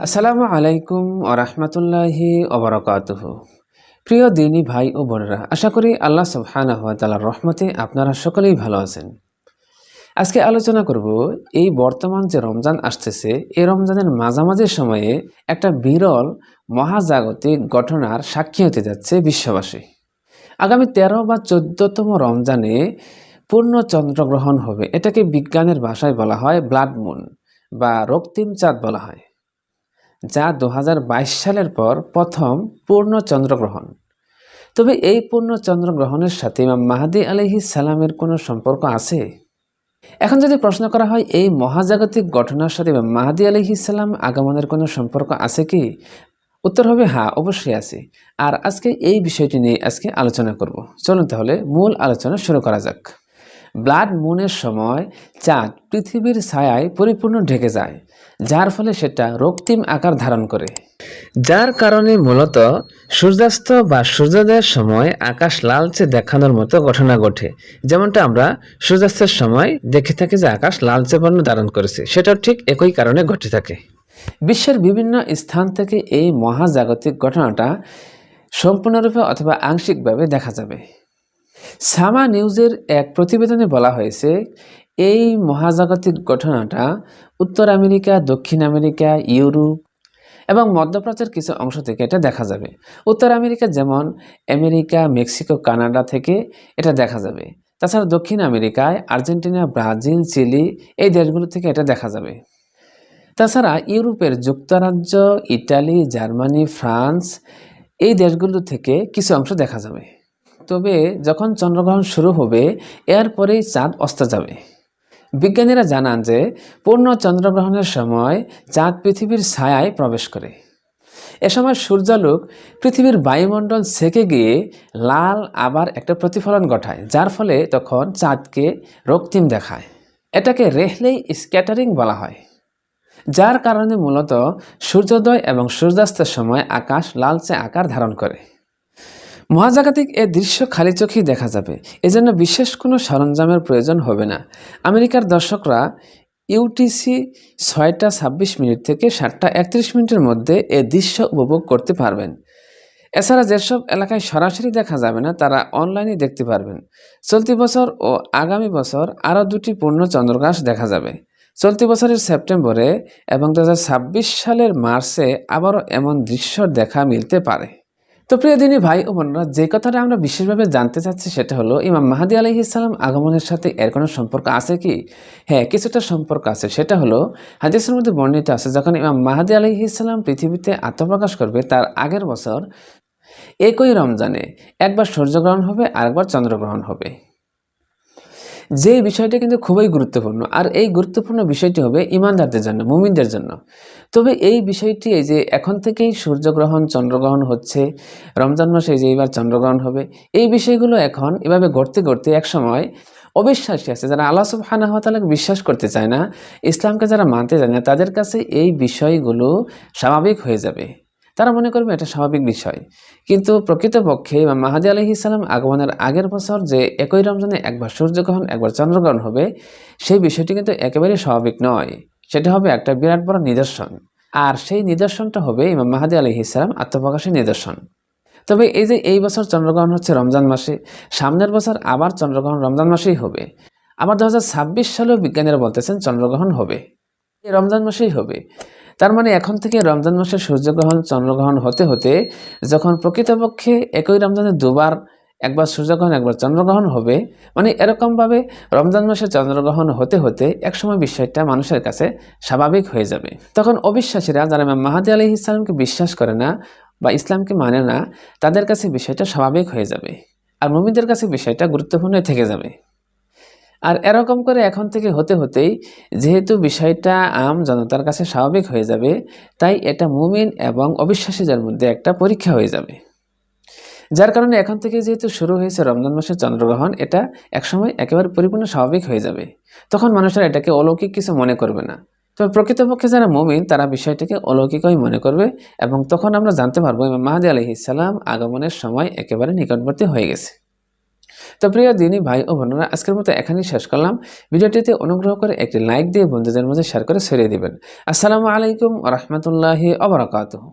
আসসালামু আলাইকুম ওরহমতুল্লাহি ওবরাকাতুহ প্রিয় দিনী ভাই ও বোনেরা, আশা করি আল্লাহ সুবহানাহু ওয়া রহমতে আপনারা সকলেই ভালো আছেন। আজকে আলোচনা করব, এই বর্তমান যে রমজান আসতেছে, এই রমজানের মাঝামাঝি সময়ে একটা বিরল, মহাজাগতিক ঘটনার সাক্ষী হতে যাচ্ছে বিশ্ববাসী। আগামী তেরো বা চোদ্দতম রমজানে পূর্ণ চন্দ্রগ্রহণ হবে। এটাকে বিজ্ঞানের ভাষায় বলা হয় ব্লাড মুন বা রক্তিম চাঁদ বলা হয়, যা দু হাজার বাইশ সালের পর প্রথম পূর্ণ চন্দ্রগ্রহণ তবে এই পূর্ণ চন্দ্রগ্রহণের সাথে ইমাম মাহাদি আলহি সালামের কোনো সম্পর্ক আছে? এখন যদি প্রশ্ন করা হয়, এই মহাজাগতিক ঘটনার সাথে ইমাম মাহাদি আলহি সালাম আগমনের কোনো সম্পর্ক আছে কি? উত্তর হবে হ্যাঁ অবশ্যই আছে। আর আজকে এই বিষয়টি নিয়ে আজকে আলোচনা করব। চলুন তাহলে মূল আলোচনা শুরু করা যাক। ব্লাড মুনের সময় চাঁদ পৃথিবীর ছায়ায় পরিপূর্ণ ঢেকে যায়, যার ফলে সেটা রক্তিম আকার ধারণ করে। যার কারণে মূলত সূর্যাস্ত বা সূর্যোদয়ের সময় আকাশ লালচে দেখানোর মতো ঘটনা ঘটে। যেমনটা আমরা সূর্যাস্তের সময় দেখে থাকি যে আকাশ লালচে বর্ণ ধারণ করেছে, সেটাও ঠিক একই কারণে ঘটে থাকে। বিশ্বের বিভিন্ন স্থান থেকে এই মহাজাগতিক ঘটনাটা সম্পূর্ণরূপে অথবা আংশিকভাবে দেখা যাবে। সামা নিউজের এক প্রতিবেদনে বলা হয়েছে, এই মহাজাগতিক ঘটনাটা উত্তর আমেরিকা, দক্ষিণ আমেরিকা, ইউরোপ এবং মধ্যপ্রাচ্যের কিছু অংশ থেকে এটা দেখা যাবে। উত্তর আমেরিকা যেমন আমেরিকা, মেক্সিকো, কানাডা থেকে এটা দেখা যাবে। তাছাড়া দক্ষিণ আমেরিকায় আর্জেন্টিনা, ব্রাজিল, চিলি এই দেশগুলো থেকে এটা দেখা যাবে। তাছাড়া ইউরোপের যুক্তরাজ্য, ইটালি, জার্মানি, ফ্রান্স এই দেশগুলো থেকে কিছু অংশ দেখা যাবে। তবে যখন চন্দ্রগ্রহণ শুরু হবে এরপরেই চাঁদ অস্ত যাবে। বিজ্ঞানীরা জানান যে, পূর্ণ চন্দ্রগ্রহণের সময় চাঁদ পৃথিবীর ছায়ায় প্রবেশ করে। এ সময় সূর্যালোক পৃথিবীর বায়ুমণ্ডল সেকে গিয়ে লাল আবার একটা প্রতিফলন ঘটায়, যার ফলে তখন চাঁদকে রক্তিম দেখায়। এটাকে রেহলেই স্ক্যাটারিং বলা হয়, যার কারণে মূলত সূর্যোদয় এবং সূর্যাস্তের সময় আকাশ লালচে আকার ধারণ করে। মহাজাগতিক এ দৃশ্য খালি চোখেই দেখা যাবে। এজন্য বিশেষ কোনো সরঞ্জামের প্রয়োজন হবে না। আমেরিকার দর্শকরা ইউটিসি ছয়টা ছাব্বিশ মিনিট থেকে সাতটা একত্রিশ মিনিটের মধ্যে এ দৃশ্য উপভোগ করতে পারবেন। এছাড়া যেসব এলাকায় সরাসরি দেখা যাবে না, তারা অনলাইনে দেখতে পারবেন। চলতি বছর ও আগামী বছর আরও দুটি পূর্ণ চন্দ্রগ্রাস দেখা যাবে। চলতি বছরের সেপ্টেম্বরে এবং দু হাজার ছাব্বিশ সালের মার্চে আবারও এমন দৃশ্য দেখা মিলতে পারে। তো প্রিয় দিনী ভাই ও বোনরা, যে কথাটা আমরা বিশেষভাবে জানতে চাচ্ছি সেটা হলো, ইমাম মাহাদি আলহি ইসলাম আগমনের সাথে এর কোনো সম্পর্ক আছে কি? হ্যাঁ কিছুটা সম্পর্ক আছে। সেটা হলো, হাদিসের মধ্যে বর্ণিত আছে, যখন ইমাম মাহাদি আলহি ইসলাম পৃথিবীতে আত্মপ্রকাশ করবে, তার আগের বছর একই রমজানে একবার সূর্যগ্রহণ হবে, আরেকবার চন্দ্রগ্রহণ হবে। যে বিষয়টা কিন্তু খুবই গুরুত্বপূর্ণ, আর এই গুরুত্বপূর্ণ বিষয়টি হবে ইমানদারদের জন্য, মুমিনদের জন্য। তবে এই বিষয়টি এই যে এখন থেকেই সূর্যগ্রহণ, চন্দ্রগ্রহণ হচ্ছে, রমজান মাসে যে এবার চন্দ্রগ্রহণ হবে, এই বিষয়গুলো এখন এভাবে ঘটতে ঘটতে এক সময় অবিশ্বাসী আছে। যারা আল্লাহ সুবহানাহু ওয়া তাআলাকে বিশ্বাস করতে চায় না, ইসলামকে যারা মানতে চায় না, তাদের কাছে এই বিষয়গুলো স্বাভাবিক হয়ে যাবে। তারা মনে করবে এটা স্বাভাবিক বিষয়। কিন্তু প্রকৃতপক্ষে ইমাম মাহাদি আলহি ইসলাম আগমনের আগের বছর যে একই রমজানে একবার সূর্যগ্রহণ, একবার চন্দ্রগ্রহণ হবে, সেই বিষয়টি কিন্তু একেবারেই স্বাভাবিক নয়। সেটা হবে একটা বিরাট বড় নিদর্শন। আর সেই নিদর্শনটা হবে ইমাম মাহাদি আলহি ইসলাম আত্মপ্রকাশের নিদর্শন। তবে এই যে এই বছর চন্দ্রগ্রহণ হচ্ছে রমজান মাসে, সামনের বছর আবার চন্দ্রগ্রহণ রমজান মাসেই হবে। আবার দু হাজার ছাব্বিশ সালেও বিজ্ঞানীরা বলতেছেন চন্দ্রগ্রহণ হবে। রমজান মাসেই হবে। তার মানে এখন থেকে রমজান মাসের সূর্যগ্রহণ, চন্দ্রগ্রহণ হতে হতে যখন প্রকৃতপক্ষে একই রমজানে দুবার একবার সূর্যগ্রহণ, একবার চন্দ্রগ্রহণ হবে মানে এরকমভাবে রমজান মাসে চন্দ্রগ্রহণ হতে হতে একসময় বিষয়টা মানুষের কাছে স্বাভাবিক হয়ে যাবে। তখন অবিশ্বাসীরা যারা মাহাদি আলি ইসলামকে বিশ্বাস করে না বা ইসলামকে মানে না, তাদের কাছে বিষয়টা স্বাভাবিক হয়ে যাবে। আর মুমিনদের কাছে বিষয়টা গুরুত্বপূর্ণ থেকে যাবে। আর এরকম করে এখন থেকে হতে হতেই যেহেতু বিষয়টা আম জনতার কাছে স্বাভাবিক হয়ে যাবে, তাই এটা মুমিন এবং অবিশ্বাসীদের মধ্যে একটা পরীক্ষা হয়ে যাবে। যার কারণে এখন থেকে যেহেতু শুরু হয়েছে রমজান মাসের চন্দ্রগ্রহণ, এটা একসময় একেবারে পরিপূর্ণ স্বাভাবিক হয়ে যাবে। তখন মানুষেরা এটাকে অলৌকিক কিছু মনে করবে না। তবে প্রকৃতপক্ষে যারা মুমিন, তারা বিষয়টিকে অলৌকিকই মনে করবে এবং তখন আমরা জানতে পারব ইমাম মাহাদি আলহি ইসাল্লাম আগমনের সময় একেবারে নিকটবর্তী হয়ে গেছে। তো প্রিয় দিনী ভাই ও বোনেরা, আজকের মতো এখানেই শেষ করলাম। ভিডিওটিতে অনুগ্রহ করে একটি লাইক দিয়ে বন্ধুদের মধ্যে শেয়ার করে ছড়িয়ে দিবেন। আসসালামু আলাইকুম রহমতুল্লাহি আবরাকাতুহ